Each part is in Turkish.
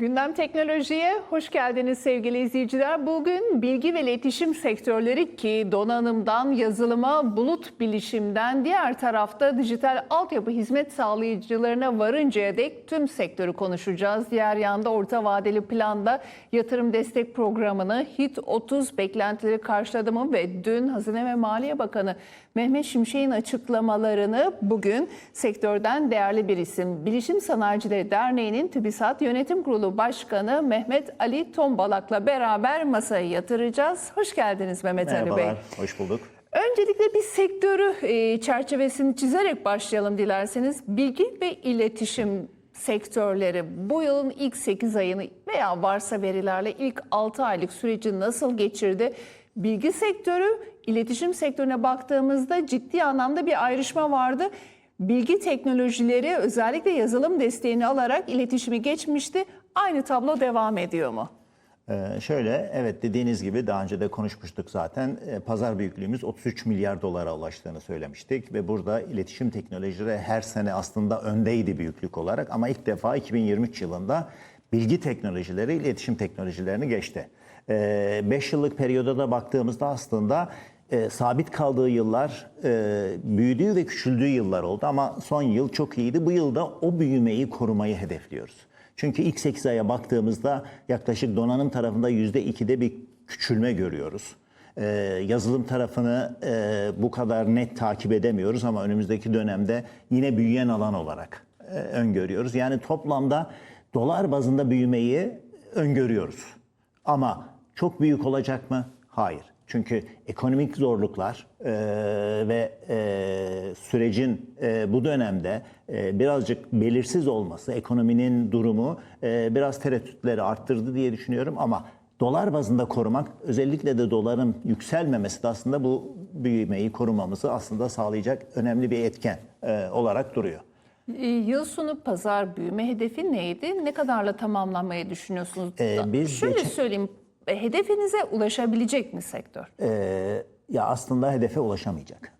Gündem teknolojiye hoş geldiniz sevgili izleyiciler. Bugün bilgi ve iletişim sektörleri ki donanımdan yazılıma, bulut bilişimden diğer tarafta dijital altyapı hizmet sağlayıcılarına varıncaya dek tüm sektörü konuşacağız. Diğer yanda orta vadeli planda yatırım destek programını HIT 30 beklentileri karşıladı mı ve dün Hazine ve Maliye Bakanı Mehmet Şimşek'in açıklamalarını bugün sektörden değerli bir isim Bilişim Sanayicileri Derneği'nin TÜBİSAT Yönetim Kurulu Başkanı Mehmet Ali Tombalak'la beraber masaya yatıracağız. Hoş geldiniz Mehmet Ali Bey. Merhabalar, hoş bulduk. Öncelikle bir sektörü e, çerçevesini çizerek başlayalım dilerseniz. Bilgi ve iletişim sektörleri bu yılın ilk 8 ayını veya varsa verilerle ilk 6 aylık süreci nasıl geçirdi? Bilgi sektörü, iletişim sektörüne baktığımızda ciddi anlamda bir ayrışma vardı. Bilgi teknolojileri özellikle yazılım desteğini alarak iletişimi geçmişti. Aynı tablo devam ediyor mu? Ee, şöyle, evet dediğiniz gibi daha önce de konuşmuştuk zaten. Ee, pazar büyüklüğümüz 33 milyar dolara ulaştığını söylemiştik ve burada iletişim teknolojileri her sene aslında öndeydi büyüklük olarak ama ilk defa 2023 yılında bilgi teknolojileri iletişim teknolojilerini geçti. 5 yıllık periyoda da baktığımızda aslında e, sabit kaldığı yıllar, e, büyüdüğü ve küçüldüğü yıllar oldu ama son yıl çok iyiydi. Bu yılda o büyümeyi korumayı hedefliyoruz. Çünkü ilk 8 aya baktığımızda yaklaşık donanım tarafında %2'de bir küçülme görüyoruz. Ee, yazılım tarafını e, bu kadar net takip edemiyoruz ama önümüzdeki dönemde yine büyüyen alan olarak e, öngörüyoruz. Yani toplamda dolar bazında büyümeyi öngörüyoruz. Ama çok büyük olacak mı? Hayır. Çünkü ekonomik zorluklar e, ve e, sürecin e, bu dönemde e, birazcık belirsiz olması, ekonominin durumu e, biraz tereddütleri arttırdı diye düşünüyorum. Ama dolar bazında korumak, özellikle de doların yükselmemesi de aslında bu büyümeyi korumamızı aslında sağlayacak önemli bir etken e, olarak duruyor. E, Yıl sonu pazar büyüme hedefi neydi? Ne kadarla tamamlamayı düşünüyorsunuz? Ee, biz Şöyle geçen- söyleyeyim, hedefinize ulaşabilecek mi sektör? Ee, ya aslında hedefe ulaşamayacak.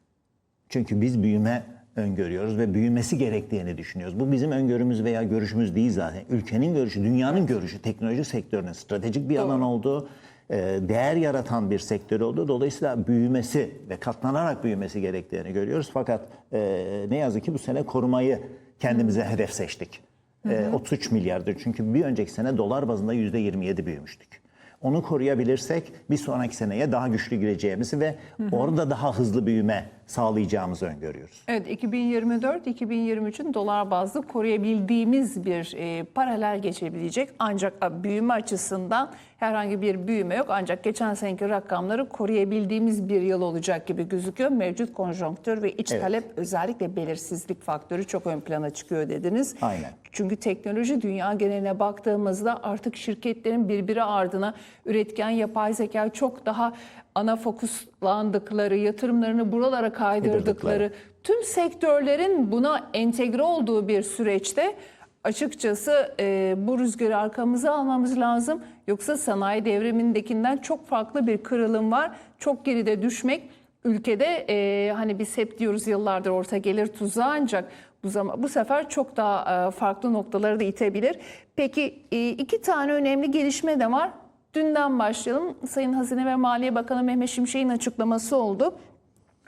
Çünkü biz büyüme öngörüyoruz ve büyümesi gerektiğini düşünüyoruz. Bu bizim öngörümüz veya görüşümüz değil zaten. Ülkenin görüşü, dünyanın görüşü, teknoloji sektörünün stratejik bir alan olduğu, e, değer yaratan bir sektör olduğu. Dolayısıyla büyümesi ve katlanarak büyümesi gerektiğini görüyoruz. Fakat e, ne yazık ki bu sene korumayı kendimize hedef seçtik. E, 33 milyardır. Çünkü bir önceki sene dolar bazında %27 büyümüştük. Onu koruyabilirsek bir sonraki seneye daha güçlü gireceğimizi ve orada daha hızlı büyüme sağlayacağımızı öngörüyoruz. Evet 2024-2023'ün dolar bazlı koruyabildiğimiz bir e, paralel geçebilecek. Ancak büyüme açısından herhangi bir büyüme yok. Ancak geçen seneki rakamları koruyabildiğimiz bir yıl olacak gibi gözüküyor. Mevcut konjonktür ve iç Evet. talep özellikle belirsizlik faktörü çok ön plana çıkıyor dediniz. Aynen. Çünkü teknoloji dünya geneline baktığımızda artık şirketlerin birbiri ardına üretken yapay zeka çok daha ana fokuslandıkları, yatırımlarını buralara kaydırdıkları, tüm sektörlerin buna entegre olduğu bir süreçte açıkçası e, bu rüzgarı arkamıza almamız lazım. Yoksa sanayi devrimindekinden çok farklı bir kırılım var. Çok geride düşmek ülkede e, hani biz hep diyoruz yıllardır orta gelir tuzağı ancak bu zaman bu sefer çok daha e, farklı noktaları da itebilir. Peki e, iki tane önemli gelişme de var. Dünden başlayalım. Sayın Hazine ve Maliye Bakanı Mehmet Şimşek'in açıklaması oldu.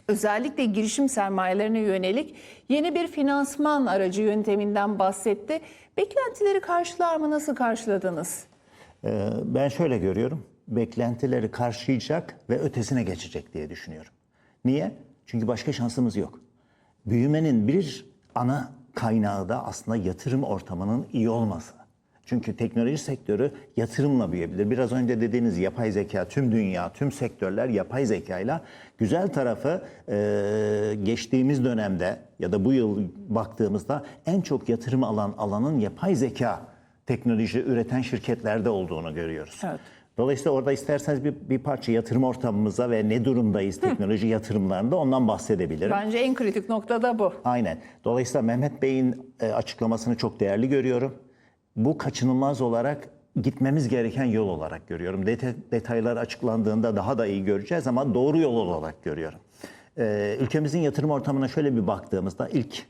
Özellikle girişim sermayelerine yönelik yeni bir finansman aracı yönteminden bahsetti. Beklentileri karşılar mı? Nasıl karşıladınız? Ee, ben şöyle görüyorum. Beklentileri karşılayacak ve ötesine geçecek diye düşünüyorum. Niye? Çünkü başka şansımız yok. Büyümenin bir ana kaynağı da aslında yatırım ortamının iyi olması. Çünkü teknoloji sektörü yatırımla büyüyebilir. Biraz önce dediğiniz yapay zeka, tüm dünya, tüm sektörler yapay zekayla güzel tarafı e, geçtiğimiz dönemde ya da bu yıl baktığımızda en çok yatırım alan alanın yapay zeka teknoloji üreten şirketlerde olduğunu görüyoruz. Evet. Dolayısıyla orada isterseniz bir, bir parça yatırım ortamımıza ve ne durumdayız teknoloji yatırımlarında ondan bahsedebilirim. Bence en kritik nokta da bu. Aynen. Dolayısıyla Mehmet Bey'in e, açıklamasını çok değerli görüyorum. Bu kaçınılmaz olarak gitmemiz gereken yol olarak görüyorum. Deta- detaylar açıklandığında daha da iyi göreceğiz ama doğru yol olarak görüyorum. E, ülkemizin yatırım ortamına şöyle bir baktığımızda ilk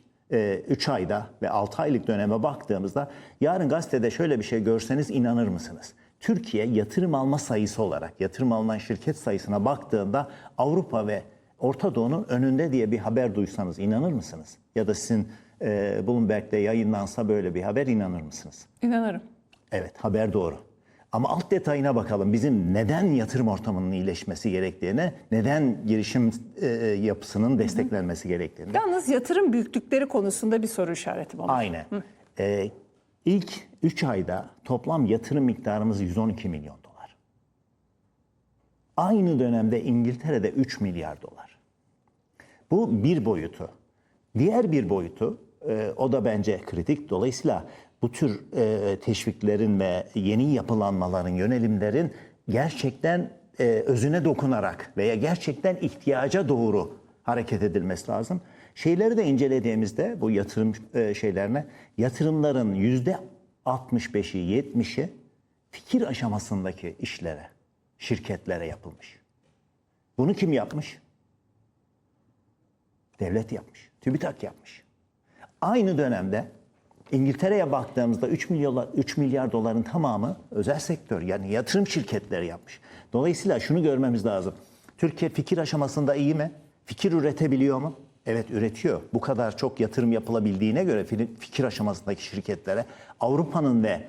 3 ayda ve 6 aylık döneme baktığımızda yarın gazetede şöyle bir şey görseniz inanır mısınız? Türkiye yatırım alma sayısı olarak yatırım alınan şirket sayısına baktığında Avrupa ve Orta Doğu'nun önünde diye bir haber duysanız inanır mısınız? Ya da sizin e, Bloomberg'de yayınlansa böyle bir haber inanır mısınız? İnanırım. Evet haber doğru. Ama alt detayına bakalım. Bizim neden yatırım ortamının iyileşmesi gerektiğine, neden girişim e, yapısının desteklenmesi gerektiğine. Yalnız yatırım büyüklükleri konusunda bir soru işaretim olur. Aynen. Ee, ilk 3 ayda toplam yatırım miktarımız 112 milyon dolar. Aynı dönemde İngiltere'de 3 milyar dolar. Bu bir boyutu. Diğer bir boyutu, e, o da bence kritik. Dolayısıyla bu tür e, teşviklerin ve yeni yapılanmaların, yönelimlerin gerçekten e, özüne dokunarak veya gerçekten ihtiyaca doğru hareket edilmesi lazım. Şeyleri de incelediğimizde bu yatırım e, şeylerine yatırımların yüzde 65'i 70'i fikir aşamasındaki işlere, şirketlere yapılmış. Bunu kim yapmış? Devlet yapmış. TÜBİTAK yapmış. Aynı dönemde İngiltere'ye baktığımızda 3 milyar, 3 milyar doların tamamı özel sektör yani yatırım şirketleri yapmış. Dolayısıyla şunu görmemiz lazım. Türkiye fikir aşamasında iyi mi? Fikir üretebiliyor mu? Evet üretiyor. Bu kadar çok yatırım yapılabildiğine göre fi- fikir aşamasındaki şirketlere Avrupa'nın ve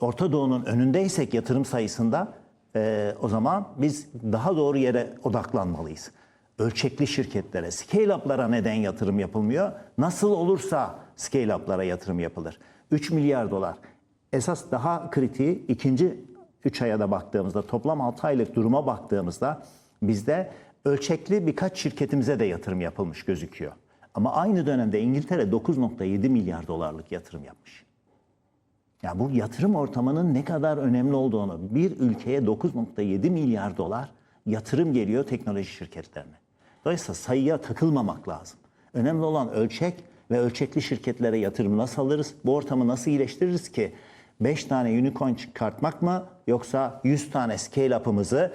Orta Doğu'nun önündeysek yatırım sayısında e, o zaman biz daha doğru yere odaklanmalıyız ölçekli şirketlere, scale-up'lara neden yatırım yapılmıyor? Nasıl olursa scale-up'lara yatırım yapılır. 3 milyar dolar. Esas daha kritiği ikinci 3 aya da baktığımızda, toplam 6 aylık duruma baktığımızda bizde ölçekli birkaç şirketimize de yatırım yapılmış gözüküyor. Ama aynı dönemde İngiltere 9.7 milyar dolarlık yatırım yapmış. Ya bu yatırım ortamının ne kadar önemli olduğunu, bir ülkeye 9.7 milyar dolar yatırım geliyor teknoloji şirketlerine. Dolayısıyla sayıya takılmamak lazım. Önemli olan ölçek ve ölçekli şirketlere yatırım nasıl alırız? Bu ortamı nasıl iyileştiririz ki? 5 tane unicorn çıkartmak mı yoksa 100 tane scale-up'ımızı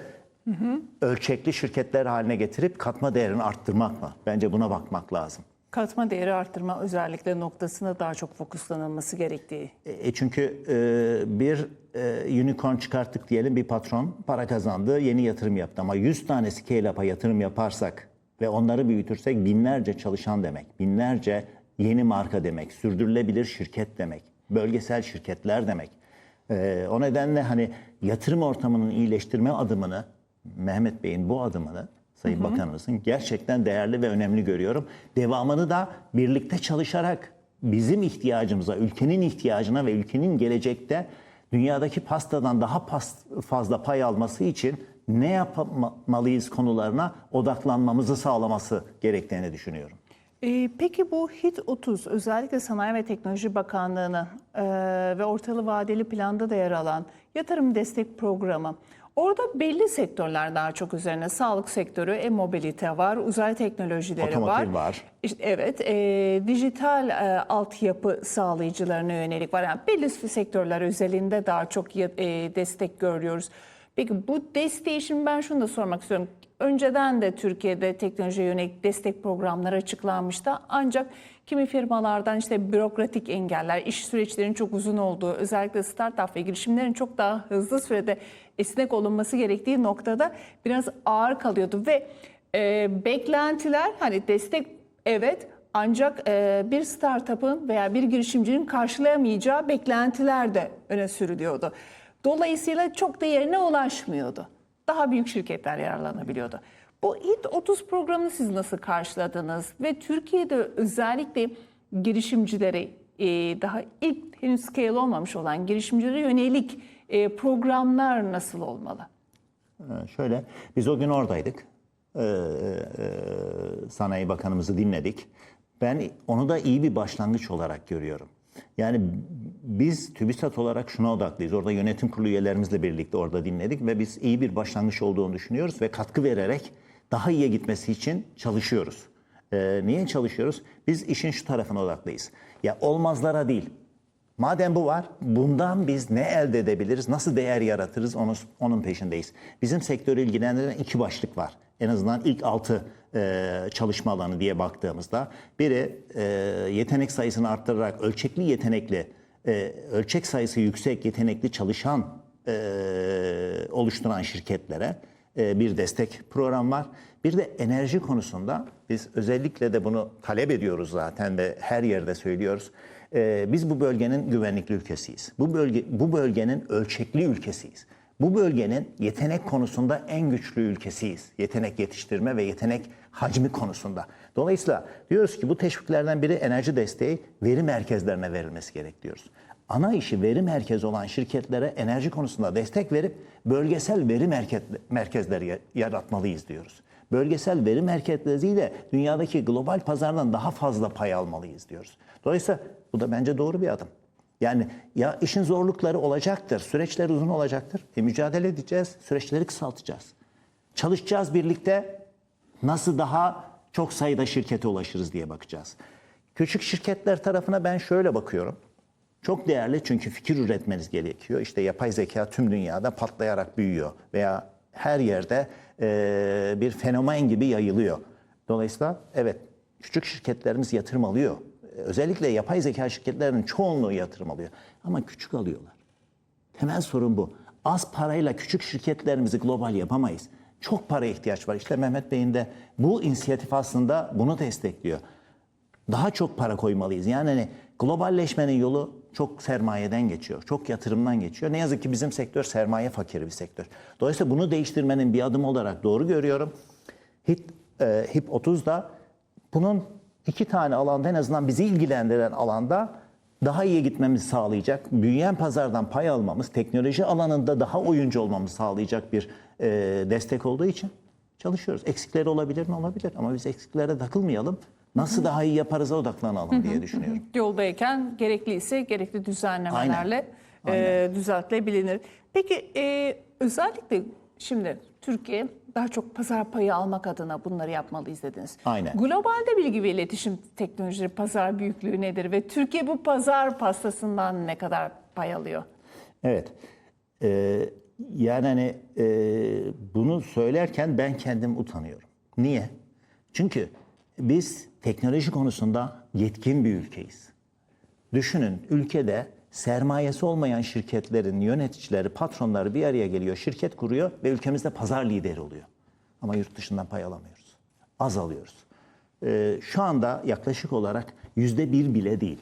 ölçekli şirketler haline getirip katma değerini arttırmak mı? Bence buna bakmak lazım. Katma değeri arttırma özellikle noktasına daha çok fokuslanılması gerektiği. E, çünkü e, bir e, unicorn çıkarttık diyelim bir patron para kazandı, yeni yatırım yaptı. Ama 100 tane scale-up'a yatırım yaparsak ve onları büyütürsek binlerce çalışan demek, binlerce yeni marka demek, sürdürülebilir şirket demek, bölgesel şirketler demek. E, o nedenle hani yatırım ortamının iyileştirme adımını, Mehmet Bey'in bu adımını Sayın Bakanımızın gerçekten değerli ve önemli görüyorum. Devamını da birlikte çalışarak bizim ihtiyacımıza, ülkenin ihtiyacına ve ülkenin gelecekte dünyadaki pastadan daha fazla pay alması için ne yapmalıyız konularına odaklanmamızı sağlaması gerektiğini düşünüyorum. Ee, peki bu HIT 30 özellikle Sanayi ve Teknoloji Bakanlığı'nın e, ve ortalı vadeli planda da yer alan yatırım destek programı. Orada belli sektörler daha çok üzerine. Sağlık sektörü, e-mobilite var, uzay teknolojileri Otomotiv var. var. İşte evet, e, dijital e, altyapı sağlayıcılarına yönelik var. Yani belli sektörler özelinde daha çok e, destek görüyoruz. Peki bu desteği şimdi ben şunu da sormak istiyorum. Önceden de Türkiye'de teknolojiye yönelik destek programları açıklanmıştı. Ancak kimi firmalardan işte bürokratik engeller, iş süreçlerinin çok uzun olduğu, özellikle startup ve girişimlerin çok daha hızlı sürede esnek olunması gerektiği noktada biraz ağır kalıyordu ve e, beklentiler hani destek evet ancak e, bir startup'ın veya bir girişimcinin karşılayamayacağı beklentiler de öne sürülüyordu. Dolayısıyla çok da yerine ulaşmıyordu. Daha büyük şirketler yararlanabiliyordu. Bu HIT 30 programını siz nasıl karşıladınız? Ve Türkiye'de özellikle girişimcilere, e, daha ilk henüz scale olmamış olan girişimcilere yönelik e, programlar nasıl olmalı? Ee, Şöyle, biz o gün oradaydık. Ee, e, Sanayi Bakanımızı dinledik. Ben onu da iyi bir başlangıç olarak görüyorum. Yani biz TÜBİSAT olarak şuna odaklıyız. Orada yönetim kurulu üyelerimizle birlikte orada dinledik ve biz iyi bir başlangıç olduğunu düşünüyoruz ve katkı vererek daha iyiye gitmesi için çalışıyoruz. Ee, niye çalışıyoruz? Biz işin şu tarafına odaklıyız. Ya olmazlara değil, Madem bu var, bundan biz ne elde edebiliriz, nasıl değer yaratırız onun, onun peşindeyiz. Bizim sektörü ilgilendiren iki başlık var. En azından ilk altı e, çalışma alanı diye baktığımızda. Biri e, yetenek sayısını arttırarak ölçekli yetenekli, e, ölçek sayısı yüksek yetenekli çalışan e, oluşturan şirketlere e, bir destek program var. Bir de enerji konusunda biz özellikle de bunu talep ediyoruz zaten ve her yerde söylüyoruz. E, biz bu bölgenin güvenlikli ülkesiyiz. Bu bölge bu bölgenin ölçekli ülkesiyiz. Bu bölgenin yetenek konusunda en güçlü ülkesiyiz. Yetenek yetiştirme ve yetenek hacmi konusunda. Dolayısıyla diyoruz ki bu teşviklerden biri enerji desteği veri merkezlerine verilmesi gerek diyoruz. Ana işi veri merkezi olan şirketlere enerji konusunda destek verip bölgesel veri merkez, merkezleri ya- yaratmalıyız diyoruz. Bölgesel veri merkezleriyle dünyadaki global pazardan daha fazla pay almalıyız diyoruz. Dolayısıyla bu da bence doğru bir adım. Yani ya işin zorlukları olacaktır, süreçler uzun olacaktır. E, mücadele edeceğiz, süreçleri kısaltacağız. Çalışacağız birlikte nasıl daha çok sayıda şirkete ulaşırız diye bakacağız. Küçük şirketler tarafına ben şöyle bakıyorum. Çok değerli çünkü fikir üretmeniz gerekiyor. İşte yapay zeka tüm dünyada patlayarak büyüyor veya her yerde e, bir fenomen gibi yayılıyor. Dolayısıyla evet küçük şirketlerimiz yatırım alıyor. Özellikle yapay zeka şirketlerinin çoğunluğu yatırım alıyor. Ama küçük alıyorlar. Temel sorun bu. Az parayla küçük şirketlerimizi global yapamayız. Çok paraya ihtiyaç var. İşte Mehmet Bey'in de bu inisiyatif aslında bunu destekliyor. Daha çok para koymalıyız. Yani hani globalleşmenin yolu çok sermayeden geçiyor. Çok yatırımdan geçiyor. Ne yazık ki bizim sektör sermaye fakiri bir sektör. Dolayısıyla bunu değiştirmenin bir adım olarak doğru görüyorum. HIP, e, HIP 30'da bunun iki tane alanda en azından bizi ilgilendiren alanda daha iyi gitmemizi sağlayacak, büyüyen pazardan pay almamız, teknoloji alanında daha oyuncu olmamızı sağlayacak bir e, destek olduğu için çalışıyoruz. Eksikleri olabilir mi? Olabilir. Ama biz eksiklere takılmayalım. Nasıl daha iyi yaparız'a odaklanalım diye düşünüyorum. Yoldayken gerekliyse gerekli düzenlemelerle Aynen. e, düzeltilebilir. Peki e, özellikle şimdi Türkiye daha çok pazar payı almak adına bunları yapmalıyız dediniz. Aynen. Globalde bilgi ve iletişim teknolojileri pazar büyüklüğü nedir ve Türkiye bu pazar pastasından ne kadar pay alıyor? Evet. Ee, yani hani e, bunu söylerken ben kendim utanıyorum. Niye? Çünkü biz teknoloji konusunda yetkin bir ülkeyiz. Düşünün ülkede sermayesi olmayan şirketlerin yöneticileri, patronları bir araya geliyor, şirket kuruyor ve ülkemizde pazar lideri oluyor. Ama yurt dışından pay alamıyoruz. Az alıyoruz. Ee, şu anda yaklaşık olarak yüzde bir bile değil.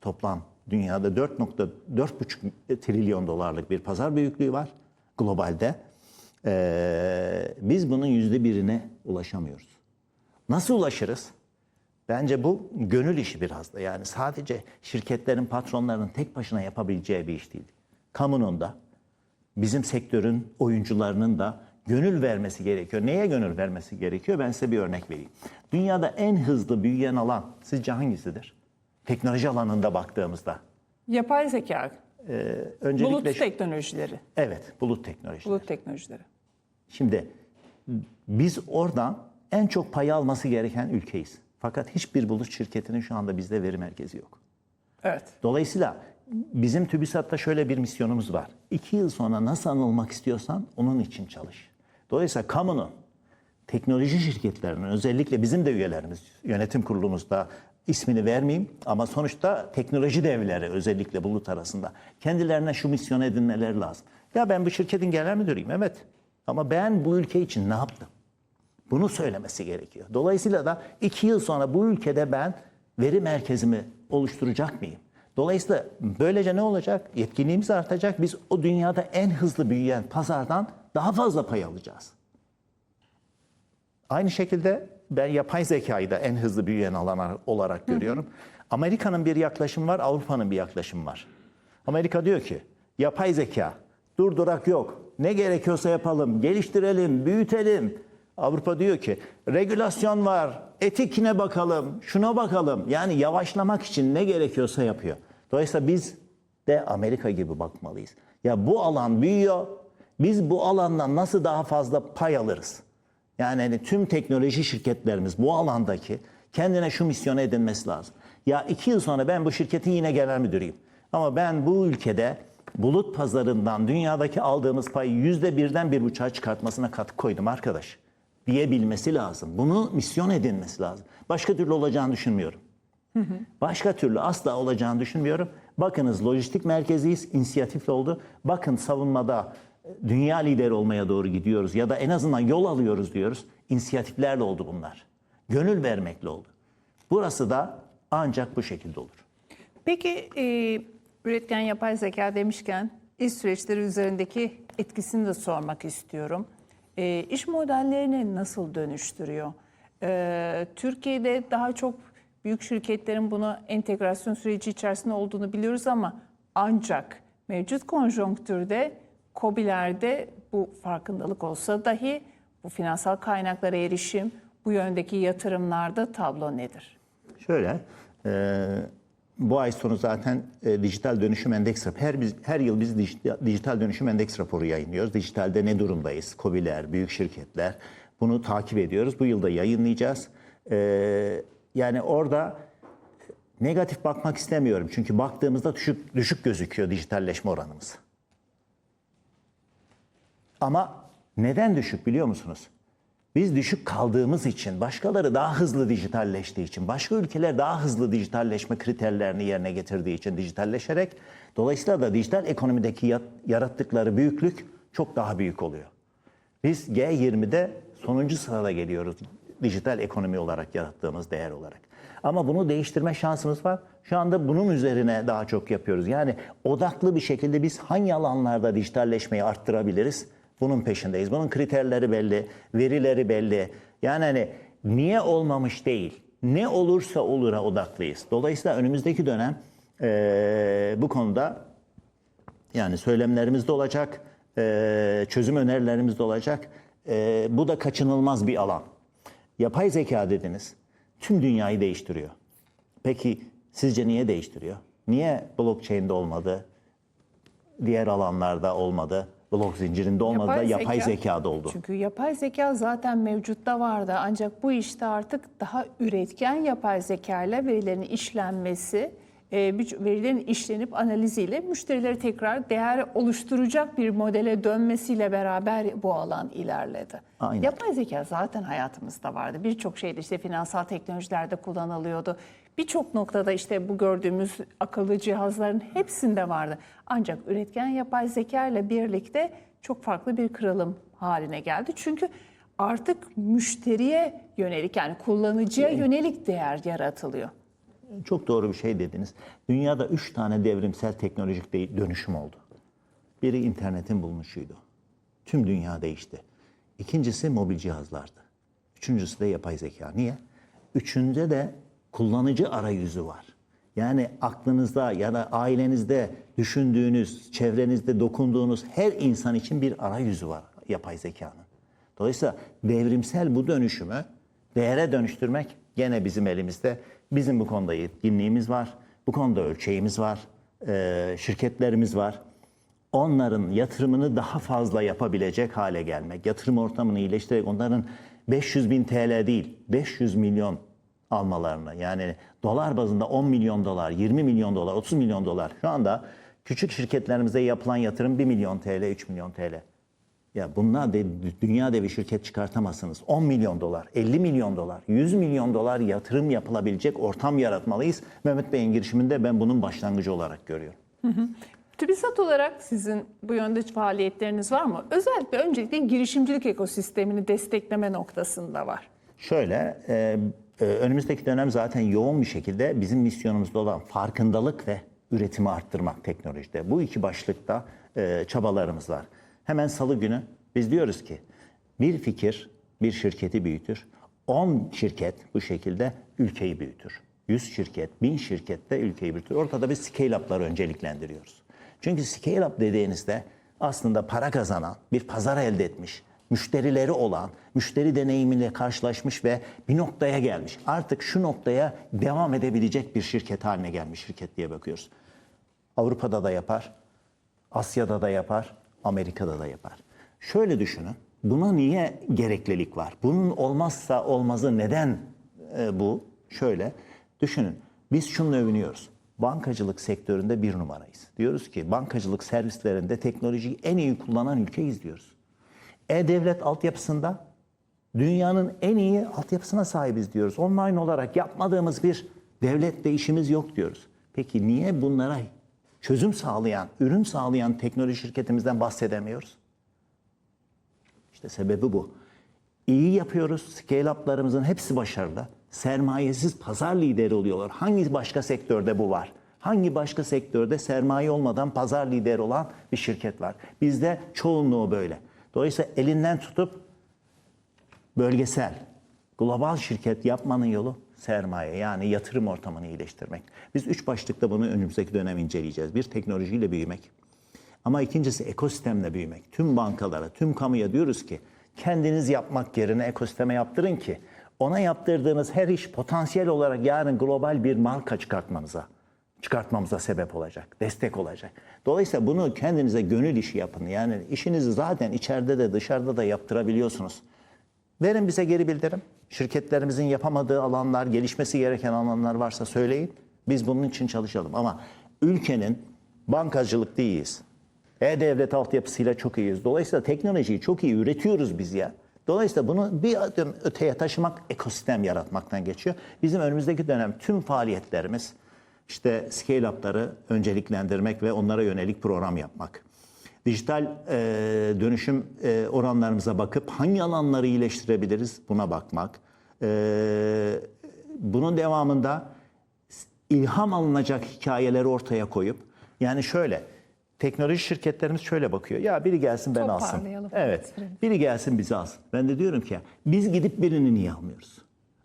Toplam dünyada 4.4,5 trilyon dolarlık bir pazar büyüklüğü var globalde. Ee, biz bunun yüzde birine ulaşamıyoruz. Nasıl ulaşırız? Bence bu gönül işi biraz da. Yani sadece şirketlerin, patronlarının tek başına yapabileceği bir iş değil. Kamunun da, bizim sektörün oyuncularının da gönül vermesi gerekiyor. Neye gönül vermesi gerekiyor? Ben size bir örnek vereyim. Dünyada en hızlı büyüyen alan sizce hangisidir? Teknoloji alanında baktığımızda. Yapay zeka, Ee, öncelikle bulut şu- teknolojileri, Evet, bulut teknolojisi. bulut teknolojileri. Şimdi biz oradan en çok pay alması gereken ülkeyiz. Fakat hiçbir bulut şirketinin şu anda bizde veri merkezi yok. Evet. Dolayısıyla bizim TÜBİSAT'ta şöyle bir misyonumuz var. İki yıl sonra nasıl anılmak istiyorsan onun için çalış. Dolayısıyla kamunun, teknoloji şirketlerinin özellikle bizim de üyelerimiz, yönetim kurulumuzda ismini vermeyeyim ama sonuçta teknoloji devleri özellikle bulut arasında kendilerine şu misyon edinmeleri lazım. Ya ben bu şirketin genel müdürüyüm evet ama ben bu ülke için ne yaptım? Bunu söylemesi gerekiyor. Dolayısıyla da iki yıl sonra bu ülkede ben veri merkezimi oluşturacak mıyım? Dolayısıyla böylece ne olacak? Yetkinliğimiz artacak. Biz o dünyada en hızlı büyüyen pazardan daha fazla pay alacağız. Aynı şekilde ben yapay zekayı da en hızlı büyüyen alan olarak görüyorum. Amerika'nın bir yaklaşımı var, Avrupa'nın bir yaklaşımı var. Amerika diyor ki yapay zeka durdurak yok. Ne gerekiyorsa yapalım, geliştirelim, büyütelim. Avrupa diyor ki regülasyon var, etikine bakalım, şuna bakalım. Yani yavaşlamak için ne gerekiyorsa yapıyor. Dolayısıyla biz de Amerika gibi bakmalıyız. Ya bu alan büyüyor. Biz bu alandan nasıl daha fazla pay alırız? Yani hani tüm teknoloji şirketlerimiz bu alandaki kendine şu misyonu edinmesi lazım. Ya iki yıl sonra ben bu şirketin yine genel müdürüyüm. Ama ben bu ülkede bulut pazarından dünyadaki aldığımız payı yüzde birden bir buçuğa çıkartmasına katkı koydum arkadaş. Diyebilmesi lazım. Bunu misyon edinmesi lazım. Başka türlü olacağını düşünmüyorum. Başka türlü asla olacağını düşünmüyorum. Bakınız lojistik merkeziyiz, inisiyatifli oldu. Bakın savunmada e, dünya lideri olmaya doğru gidiyoruz ya da en azından yol alıyoruz diyoruz. İnisiyatiflerle oldu bunlar. Gönül vermekle oldu. Burası da ancak bu şekilde olur. Peki e, üretken yapay zeka demişken iş süreçleri üzerindeki etkisini de sormak istiyorum. E, iş modellerini nasıl dönüştürüyor? E, Türkiye'de daha çok büyük şirketlerin buna entegrasyon süreci içerisinde olduğunu biliyoruz ama ancak mevcut konjonktürde COBİ'lerde bu farkındalık olsa dahi bu finansal kaynaklara erişim, bu yöndeki yatırımlarda tablo nedir? Şöyle, e, bu ay sonu zaten e, dijital dönüşüm endeks raporu. Her, biz, her yıl biz dijital, dönüşüm endeks raporu yayınlıyoruz. Dijitalde ne durumdayız? KOBİ'ler, büyük şirketler. Bunu takip ediyoruz. Bu yılda yayınlayacağız. E, yani orada negatif bakmak istemiyorum. Çünkü baktığımızda düşük, düşük gözüküyor dijitalleşme oranımız. Ama neden düşük biliyor musunuz? Biz düşük kaldığımız için, başkaları daha hızlı dijitalleştiği için, başka ülkeler daha hızlı dijitalleşme kriterlerini yerine getirdiği için dijitalleşerek, dolayısıyla da dijital ekonomideki yarattıkları büyüklük çok daha büyük oluyor. Biz G20'de sonuncu sırada geliyoruz dijital ekonomi olarak yarattığımız değer olarak. Ama bunu değiştirme şansımız var. Şu anda bunun üzerine daha çok yapıyoruz. Yani odaklı bir şekilde biz hangi alanlarda dijitalleşmeyi arttırabiliriz? Bunun peşindeyiz. Bunun kriterleri belli, verileri belli. Yani hani niye olmamış değil, ne olursa olura odaklıyız. Dolayısıyla önümüzdeki dönem eee, bu konuda yani söylemlerimiz de olacak, eee, çözüm önerilerimiz de olacak. Eee, bu da kaçınılmaz bir alan. Yapay zeka dediniz, tüm dünyayı değiştiriyor. Peki sizce niye değiştiriyor? Niye blockchain'de olmadı, diğer alanlarda olmadı, blok zincirinde olmadı da yapay zekada oldu? Çünkü yapay zeka zaten mevcutta vardı. Ancak bu işte artık daha üretken yapay zeka ile verilerin işlenmesi, e, verilerin işlenip analiziyle müşterileri tekrar değer oluşturacak bir modele dönmesiyle beraber bu alan ilerledi. Aynen. Yapay zeka zaten hayatımızda vardı. Birçok şeyde işte finansal teknolojilerde kullanılıyordu. Birçok noktada işte bu gördüğümüz akıllı cihazların hepsinde vardı. Ancak üretken yapay zeka ile birlikte çok farklı bir kırılım haline geldi. Çünkü artık müşteriye yönelik yani kullanıcıya yönelik değer yaratılıyor. Çok doğru bir şey dediniz. Dünyada üç tane devrimsel teknolojik dönüşüm oldu. Biri internetin bulunuşuydu. Tüm dünya değişti. İkincisi mobil cihazlardı. Üçüncüsü de yapay zeka. Niye? Üçünde de kullanıcı arayüzü var. Yani aklınızda ya da ailenizde düşündüğünüz, çevrenizde dokunduğunuz her insan için bir arayüzü var yapay zekanın. Dolayısıyla devrimsel bu dönüşümü değere dönüştürmek gene bizim elimizde. Bizim bu konuda yetkinliğimiz var. Bu konuda ölçeğimiz var. Şirketlerimiz var. Onların yatırımını daha fazla yapabilecek hale gelmek, yatırım ortamını iyileştirerek onların 500 bin TL değil, 500 milyon almalarını yani dolar bazında 10 milyon dolar, 20 milyon dolar, 30 milyon dolar. Şu anda küçük şirketlerimize yapılan yatırım 1 milyon TL, 3 milyon TL. Ya bunlar de, dünya devi şirket çıkartamazsınız. 10 milyon dolar, 50 milyon dolar, 100 milyon dolar yatırım yapılabilecek ortam yaratmalıyız. Mehmet Bey'in girişiminde ben bunun başlangıcı olarak görüyorum. TÜBİSAT olarak sizin bu yönde faaliyetleriniz var mı? Özellikle öncelikle girişimcilik ekosistemini destekleme noktasında var. Şöyle, e, önümüzdeki dönem zaten yoğun bir şekilde bizim misyonumuzda olan farkındalık ve üretimi arttırmak teknolojide. Bu iki başlıkta e, çabalarımız var. Hemen salı günü biz diyoruz ki bir fikir bir şirketi büyütür. 10 şirket bu şekilde ülkeyi büyütür. 100 şirket, 1000 şirket de ülkeyi büyütür. Ortada bir scale-up'ları önceliklendiriyoruz. Çünkü scale-up dediğinizde aslında para kazanan, bir pazar elde etmiş, müşterileri olan, müşteri deneyimiyle karşılaşmış ve bir noktaya gelmiş. Artık şu noktaya devam edebilecek bir şirket haline gelmiş şirket diye bakıyoruz. Avrupa'da da yapar, Asya'da da yapar, Amerika'da da yapar. Şöyle düşünün, buna niye gereklilik var? Bunun olmazsa olmazı neden e, bu? Şöyle düşünün, biz şununla övünüyoruz. bankacılık sektöründe bir numarayız. Diyoruz ki bankacılık servislerinde teknolojiyi en iyi kullanan ülkeyiz diyoruz. E-Devlet altyapısında dünyanın en iyi altyapısına sahibiz diyoruz. Online olarak yapmadığımız bir devletle işimiz yok diyoruz. Peki niye bunlara çözüm sağlayan, ürün sağlayan teknoloji şirketimizden bahsedemiyoruz? İşte sebebi bu. İyi yapıyoruz. Scale-up'larımızın hepsi başarılı. Sermayesiz pazar lideri oluyorlar. Hangi başka sektörde bu var? Hangi başka sektörde sermaye olmadan pazar lideri olan bir şirket var? Bizde çoğunluğu böyle. Dolayısıyla elinden tutup bölgesel, global şirket yapmanın yolu sermaye yani yatırım ortamını iyileştirmek. Biz üç başlıkta bunu önümüzdeki dönem inceleyeceğiz. Bir teknolojiyle büyümek. Ama ikincisi ekosistemle büyümek. Tüm bankalara, tüm kamuya diyoruz ki kendiniz yapmak yerine ekosisteme yaptırın ki ona yaptırdığınız her iş potansiyel olarak yarın global bir marka çıkartmanıza çıkartmamıza sebep olacak, destek olacak. Dolayısıyla bunu kendinize gönül işi yapın. Yani işinizi zaten içeride de dışarıda da yaptırabiliyorsunuz. Verin bize geri bildirim. Şirketlerimizin yapamadığı alanlar, gelişmesi gereken alanlar varsa söyleyin. Biz bunun için çalışalım. Ama ülkenin bankacılık değiliz. E-Devlet altyapısıyla çok iyiyiz. Dolayısıyla teknolojiyi çok iyi üretiyoruz biz ya. Dolayısıyla bunu bir adım öteye taşımak ekosistem yaratmaktan geçiyor. Bizim önümüzdeki dönem tüm faaliyetlerimiz işte scale-up'ları önceliklendirmek ve onlara yönelik program yapmak. Dijital e, dönüşüm e, oranlarımıza bakıp hangi alanları iyileştirebiliriz buna bakmak. E, bunun devamında ilham alınacak hikayeleri ortaya koyup yani şöyle teknoloji şirketlerimiz şöyle bakıyor. Ya biri gelsin ben alsın. Evet. Biri gelsin bizi alsın. Ben de diyorum ki biz gidip birini niye almıyoruz?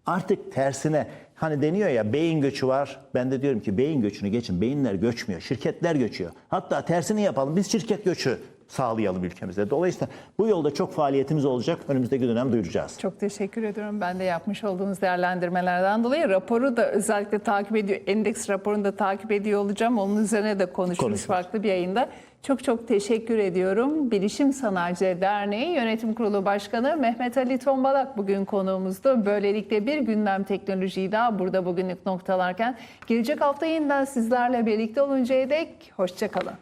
Artık tersine hani deniyor ya beyin göçü var. Ben de diyorum ki beyin göçünü geçin. Beyinler göçmüyor. Şirketler göçüyor. Hatta tersini yapalım. Biz şirket göçü sağlayalım ülkemizde. Dolayısıyla bu yolda çok faaliyetimiz olacak. Önümüzdeki dönem duyuracağız. Çok teşekkür ediyorum. Ben de yapmış olduğunuz değerlendirmelerden dolayı raporu da özellikle takip ediyor. Endeks raporunu da takip ediyor olacağım. Onun üzerine de konuşuruz Konuşuruz. farklı bir yayında. Çok çok teşekkür ediyorum. Bilişim Sanayicileri Derneği Yönetim Kurulu Başkanı Mehmet Ali Tombalak bugün konuğumuzdu. Böylelikle bir gündem teknolojiyi daha burada bugünlük noktalarken gelecek hafta yeniden sizlerle birlikte oluncaya dek hoşçakalın.